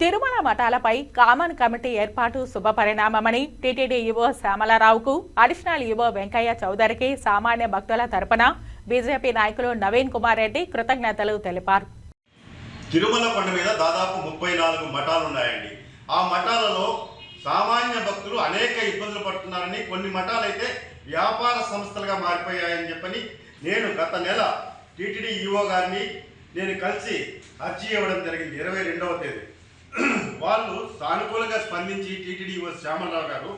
Tirumala మఠాలపై common committee ఏర్పాటు శుభపరిణామమని TTD యువ శ్యామలరావుకు additional యువ వెంకయ్య చౌదరికి సామాన్య భక్తుల తరపున బీజేపీ నాయకులు నవీన్ కుమార్ రెడ్డి కృతజ్ఞతలు తెలిపారు. తిరుమల కొండ మీద దాదాపు ముప్పై నాలుగు మఠాలు ఉన్నాయండి ఆ మఠాలలో సామాన్య భక్తులు అనేక ఇబ్బందులు పడుతున్నారని కొన్ని మఠాలైతే వ్యాపార సంస్థలుగా మారిపోయాయని చెప్పని నేను గత నెల టీటీడీ ఈవో గారిని నేను కలిసి అర్జీ ఇవ్వడం జరిగింది. ఇరవై రెండవ తేదీ. వాళ్ళు సానుకూలంగా స్పందించి టీటీడీ శ్యామలరావు గారు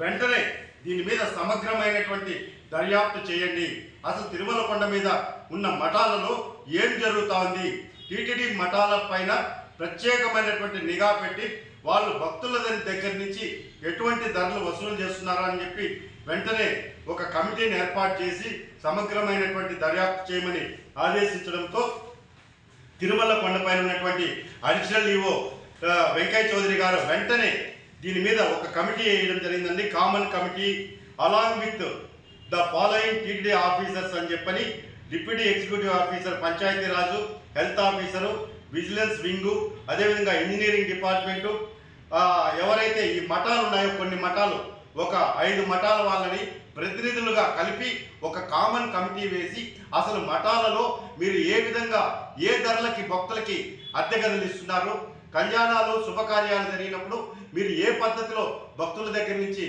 వెంటనే దీని మీద సమగ్రమైనటువంటి దర్యాప్తు చేయండి. అసలు తిరుమల కొండ మీద ఉన్న మఠాలలో ఏం జరుగుతా ఉంది? టీటీడీ మఠాల పైన ప్రత్యేకమైనటువంటి నిఘా పెట్టి వాళ్ళు భక్తుల దగ్గర నుంచి ఎటువంటి ధరలు వసూలు చేస్తున్నారా అని చెప్పి వెంటనే ఒక కమిటీని ఏర్పాటు చేసి సమగ్రమైనటువంటి దర్యాప్తు చేయమని ఆదేశించడంతో తిరుమల కొండపైన ఉన్నటువంటి అడిషనల్ ఈవో వెంకయ్య చౌదరి గారు వెంటనే దీని మీద ఒక కమిటీ వేయడం జరిగిందండి. Common committee along with the following TTD officers అని చెప్పని deputy executive officer Panchayati Raj health officer vigilance wing అదేవిధంగా ఇంజనీరింగ్ డిపార్ట్మెంటు ఎవరైతే ఈ మఠాలు ఉన్నాయో కొన్ని మఠాలు ఒక ఐదు మఠాల వాళ్ళని ప్రతినిధులుగా కలిపి ఒక కామన్ కమిటీ వేసి అసలు మఠాలలో మీరు ఏ విధంగా ఏ ధరలకి భక్తులకి అద్దె గదులు ఇస్తున్నారు కళ్యాణాలు శుభకార్యాలు జరిగినప్పుడు మీరు ఏ పద్ధతిలో భక్తుల దగ్గర నుంచి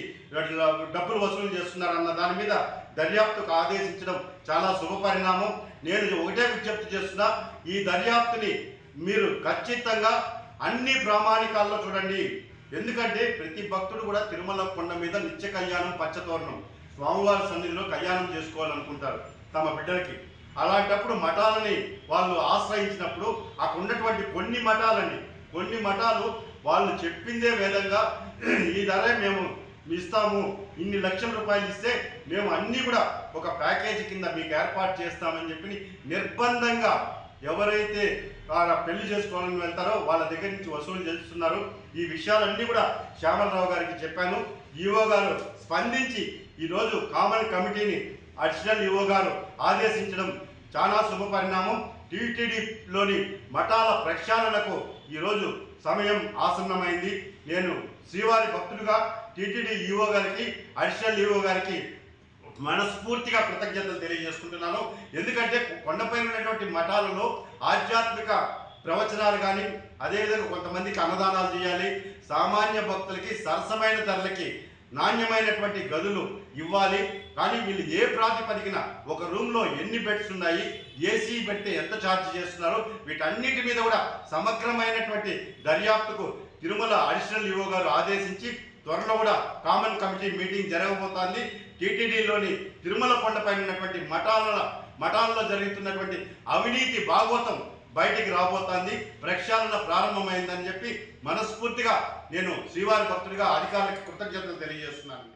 డబ్బులు వసూలు చేస్తున్నారన్న దాని మీద దర్యాప్తుకు ఆదేశించడం చాలా శుభ పరిణామం. నేను ఒకటే విజ్ఞప్తి చేస్తున్నా ఈ దర్యాప్తుని మీరు ఖచ్చితంగా అన్ని ప్రామాణికాల్లో చూడండి. ఎందుకంటే ప్రతి భక్తుడు కూడా తిరుమల కొండ మీద నిత్య కళ్యాణం పచ్చతోరణం స్వామివారి సన్నిధిలో కళ్యాణం చేసుకోవాలనుకుంటారు తమ బిడ్డలకి. అలాంటప్పుడు మఠాలని వాళ్ళు ఆశ్రయించినప్పుడు అక్కడ ఉన్నటువంటి కొన్ని మఠాలండి కొన్ని మఠాలు వాళ్ళు చెప్పిందే విధంగా ఈ ధరే మేము ఇస్తాము ఇన్ని లక్షల రూపాయలు ఇస్తే మేము అన్నీ కూడా ఒక ప్యాకేజీ కింద మీకు ఏర్పాటు చేస్తామని చెప్పి నిర్బంధంగా ఎవరైతే పెళ్ళి చేసుకోవాలని వెళ్తారో వాళ్ళ దగ్గర నుంచి వసూలు చేస్తున్నారు. ఈ విషయాలన్నీ కూడా శ్యామలరావు గారికి చెప్పాను. ఈవో గారు స్పందించి ఈరోజు కామన్ కమిటీని అడిషనల్ ఈవో గారు ఆదేశించడం చాలా శుభ పరిణామం టీటీడీలోని మఠాల ప్రక్షాళనకు ఈరోజు సమయం ఆసన్నమైంది. నేను శ్రీవారి భక్తులుగా టీటీడీ ఈఓ గారికి అడిషనల్ ఈఓ గారికి మనస్ఫూర్తిగా కృతజ్ఞతలు తెలియజేసుకుంటున్నాను. ఎందుకంటే కొండపైన ఉన్నటువంటి మఠాలలో ఆధ్యాత్మిక ప్రవచనాలు కానీ అదేవిధంగా కొంతమందికి అన్నదానాలు చేయాలి. సామాన్య భక్తులకి సరసమైన ధరలకి నాణ్యమైనటువంటి గదులు ఇవ్వాలి. కానీ వీళ్ళు ఏ ప్రాతిపదికన ఒక రూమ్లో ఎన్ని బెడ్స్ ఉన్నాయి ఏసీ పెడితే ఎంత ఛార్జ్ చేస్తున్నారు వీటన్నిటి మీద కూడా సమగ్రమైనటువంటి దర్యాప్తుకు తిరుమల అడిషనల్ ఈవో గారు ఆదేశించి త్వరలో కూడా కామన్ కమిటీ మీటింగ్ జరగబోతోంది. టీటీడీలోని తిరుమల కొండపై ఉన్నటువంటి మఠాల మఠాలలో జరుగుతున్నటువంటి అవినీతి భాగవతం బయటికి రాబోతోంది. ప్రక్షాళన ప్రారంభమైందని చెప్పి మనస్ఫూర్తిగా నేను శ్రీవారి భక్తుడిగా అధికారులకు కృతజ్ఞతలు తెలియజేస్తున్నాను